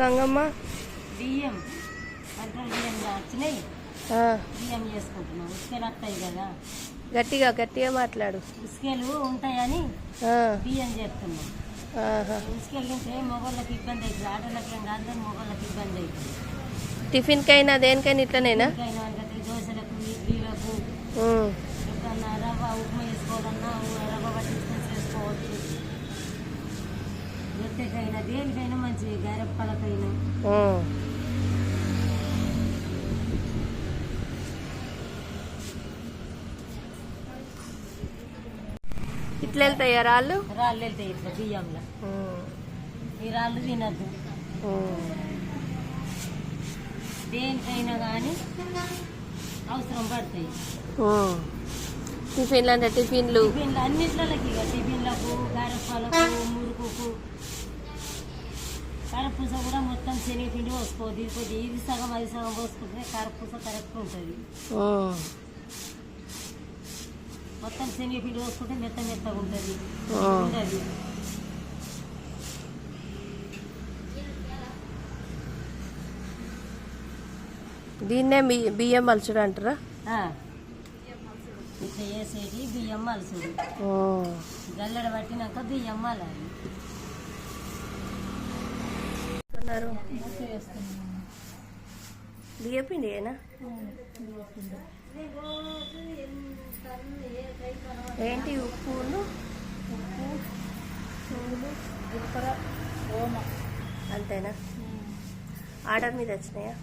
గంగమ్మ? బియ్యం. కంట్రోల్ బియ్యం వచ్చినాయి బియ్యం చేసుకుంటున్నాం. వస్తాయి కదా. గట్టిగా గట్టిగా మాట్లాడు. ఉసుకలు ఉంటాయని బియ్యం చేస్తున్నాం. ఆహా. ఉసుకలు తింటే మొగోళ్ళకి ఇబ్బంది అవుతుంది. ఏం కాదు కానీ మొగోళ్ళకి ఇబ్బంది అవుతుంది. టిఫిన్కైనా దేనికైనా ఇట్లనేనా? దోశలకు ఇడ్లీలకు. రవ్వ ఉప్మా చేసుకోవాలన్నా రవ్వ పట్టించుకొని దేనికైనా మంచిది గారెప్పలకైనా. ఇట్లా వెళ్తాయా రాళ్ళు రాళ్ళు? వెళ్తాయి ఇట్లా బియ్యంలో. ఈ రాళ్ళు తినద్దు. దేనికైనా కానీ అవసరం పడతాయి. టిఫిన్లు అంటే టిఫిన్లు. టిఫిన్లు అన్నిట్లకి ఇక. టిఫిన్లకు గారెప్పలకు మురుకుకు కారపూస కూడా మొత్తం శనగపిండి పోసుకోవద్దు ఇది కొద్ది ఇది సగం అది సగం పోసుకుంటే కారపూస కరెక్ట్ ఉంటుంది. మొత్తం శనగపిండి పోసుకుంటే మెత్త మెత్తగా ఉంటుంది. ఉండదు దీన్నే బియ్యం మలుచుడు అంటారా. ఇట్లా వేసేటి బియ్యం మలుసుడు ఉమ్. గల్లడ పట్టినాక బియ్యం మలాలి. ఉన్నారు. బియ్యం పిండి ఏనా ఏంటి ఉప్పును ఉప్పు. ఓమ అంతేనా? ఆర్డర్ మీద వచ్చినాయా?